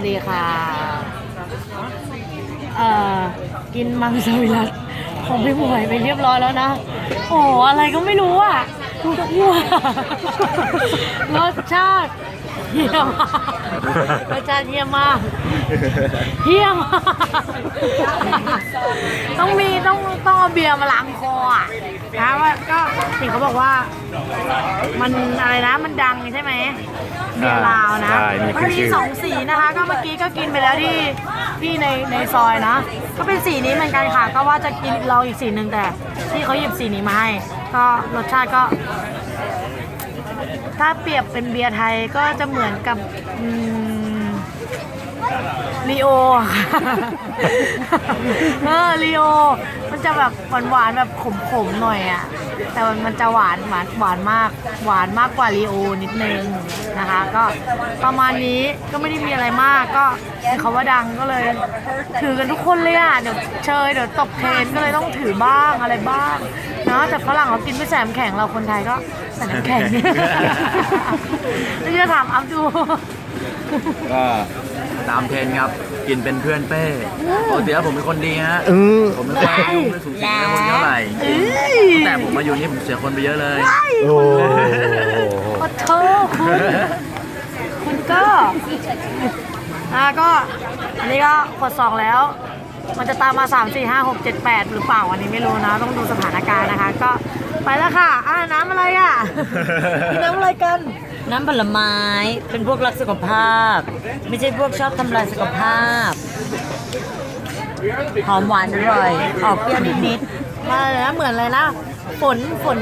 วัสดีค่ะ เอ่อ กินมังสวิรัตของพี่หมวยไปเรียบร้อยแล้วนะ โอ้โหอะไรก็ไม่รู้อะดูตะกั่วรสชาติเยี่ยมมากรสชาติเยี่ยมมากเยี่ยมมากต้องมีต้องต้องเอาเบียร์มาล้างคออะนะว่าก็ สิเขาบอกว่า มันอะไรนะมันดังใช่ไหมเบียร์ลาวนะใช่มีมันขึ้นมีชื่อสองสีนะคะ ก็เมื่อกี้ก็กินไปแล้วที่ที่ในในซอยนะ ก็เป็นสีนี้เหมือนกันค่ะ ก็ว่าจะกินลองอีกสีหนึ่งแต่ ที่เขาหยิบสีนี้มาให้ก็รสชาติก็ ถ้าเปรียบเป็นเบียร์ไทยก็จะเหมือนกับอืม ลีโอเออลีโอ มันจะแบบหวานๆแบบขมๆหน่อยอะ แต่มันจะหวานหวานหวานมาก หวานมากกว่าลีโอนิดนึงนะคะ ก็ประมาณนี้ก็ไม่ได้มีอะไรมากก็เห็นเขาว่าดังก็เลยถือกันทุกคนเลยอะ เดี๋ยวเชยเดี๋ยวตกเทรนก็เลยต้องถือบ้างอะไรบ้างเนาะแต่ฝรั่งเขากินไม่ใส่น้ำแข็งเราคนไทยก็ใส่น้ำแข็งแล้วจะถามอัพดูก็ ตามเทรนด์ครับ กินเป็นเพื่อนเป้ปกติแล้วผมเป็นคนดีฮะเออผมไม่ค่อยยุ่งไม่สูงสิงกับคนเท่าไหร่เอ้ยแต่ผมมาอยู่นี่ผมเสียคนไปเยอะเลย โอ้โอ้โทคุณคุณก็อ่าก็อันนี้ก็กดสองแล้ว มันจะตามมา 3 4 5 6 7 8 หรือเปล่าอันนี้ไม่รู้นะ ต้องดูสถานการณ์นะคะ ก็ไปแล้วค่ะอ่าน้ำอะไรอะกิ นน้ำอะไรกัน น้ำผลไม้เป็นพวกรักสุขภาพ ไม่ใช่พวกชอบทำลายสุขภาพ หอมหวานอร่อย ออกเปรี้ยวนิดมาเลยนะเหมือนเลยนะ ฝนฝน